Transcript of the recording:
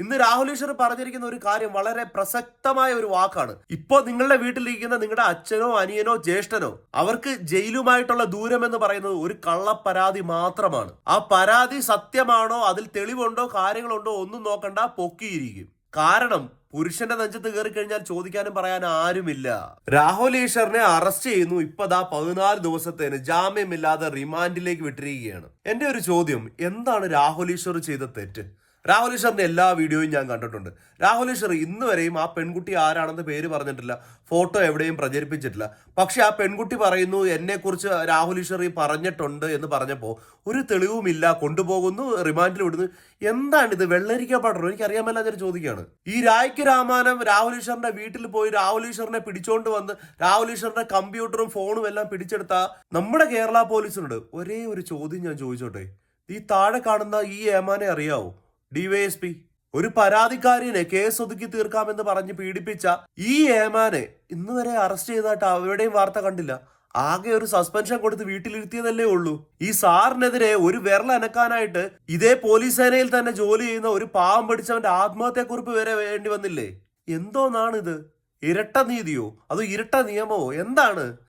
ഇന്ന് രാഹുൽ ഈശ്വർ പറഞ്ഞിരിക്കുന്ന ഒരു കാര്യം വളരെ പ്രസക്തമായ ഒരു വാക്കാണ്. ഇപ്പോ നിങ്ങളുടെ വീട്ടിലിരിക്കുന്ന നിങ്ങളുടെ അച്ഛനോ അനിയനോ ജ്യേഷ്ഠനോ അവർക്ക് ജയിലുമായിട്ടുള്ള ദൂരം എന്ന് പറയുന്നത് ഒരു കള്ളപ്പരാതി മാത്രമാണ്. ആ പരാതി സത്യമാണോ അതിൽ തെളിവുണ്ടോ കാര്യങ്ങളുണ്ടോ ഒന്നും നോക്കണ്ട പൊക്കിയിരിക്കും. കാരണം പുരുഷന്റെ നെഞ്ചത്ത് കയറി കഴിഞ്ഞാൽ ചോദിക്കാനും പറയാൻ ആരുമില്ല. രാഹുൽ ഈശ്വറിനെ അറസ്റ്റ് ചെയ്യുന്നു ഇപ്പതാ പതിനാല് ദിവസത്തേന് ജാമ്യമില്ലാതെ റിമാൻഡിലേക്ക് വിട്ടിരിക്കുകയാണ്. എന്റെ ഒരു ചോദ്യം എന്താണ് രാഹുൽ ഈശ്വർ ചെയ്ത തെറ്റ്? രാഹുൽ ഈശ്വറിന്റെ എല്ലാ വീഡിയോയും ഞാൻ കണ്ടിട്ടുണ്ട്. രാഹുൽ ഈശ്വർ ഇന്ന് വരെയും ആ പെൺകുട്ടി ആരാണെന്ന് പേര് പറഞ്ഞിട്ടില്ല. ഫോട്ടോ എവിടെയും പ്രചരിപ്പിച്ചിട്ടില്ല. പക്ഷെ ആ പെൺകുട്ടി പറയുന്നു എന്നെക്കുറിച്ച് രാഹുൽ ഈശ്വർ പറഞ്ഞിട്ടുണ്ട് എന്ന് പറഞ്ഞപ്പോൾ ഒരു തെളിവുമില്ല കൊണ്ടുപോകുന്നു റിമാൻഡിൽ വിടുന്നു. എന്താണ് ഇത്? വെള്ളരിക്ക എനിക്ക് അറിയാൻ മേലാഞ്ഞൊരു ചോദിക്കുകയാണ് ഈ രായ്ക്ക് രാമാനം രാഹുൽ ഈശ്വറിന്റെ വീട്ടിൽ പോയി രാഹുൽ ഈശ്വറിനെ പിടിച്ചോണ്ട് വന്ന് രാഹുൽ ഈശ്വറിന്റെ കമ്പ്യൂട്ടറും ഫോണും എല്ലാം പിടിച്ചെടുത്ത നമ്മുടെ കേരള പോലീസിനോട് ഒരേ ഒരു ചോദ്യം ഞാൻ ചോദിച്ചോട്ടെ? ഈ താഴെ കാണുന്ന ഈ ഏമാനെ അറിയാവോ? ഡിവൈഎസ്പി ഒരു പരാതിക്കാരിനെ കേസ് ഒതുക്കി തീർക്കാമെന്ന് പറഞ്ഞ് പീഡിപ്പിച്ച ഈ ഏമാനെ ഇന്ന് വരെ അറസ്റ്റ് ചെയ്തായിട്ട് അവരുടെയും വാർത്ത കണ്ടില്ല. ആകെ ഒരു സസ്പെൻഷൻ കൊടുത്ത് വീട്ടിലിരുത്തിയതല്ലേ ഉള്ളൂ. ഈ സാറിനെതിരെ ഒരു വിരൽ അനക്കാനായിട്ട് ഇതേ പോലീസ് സേനയിൽ തന്നെ ജോലി ചെയ്യുന്ന ഒരു പാവം പിടിച്ചവന്റെ ആത്മഹത്യക്കുറിപ്പ് വരെ വേണ്ടി വന്നില്ലേ? എന്തോന്നാണിത്? ഇരട്ട നീതിയോ? അതോ ഇരട്ട നിയമമോ? എന്താണ്?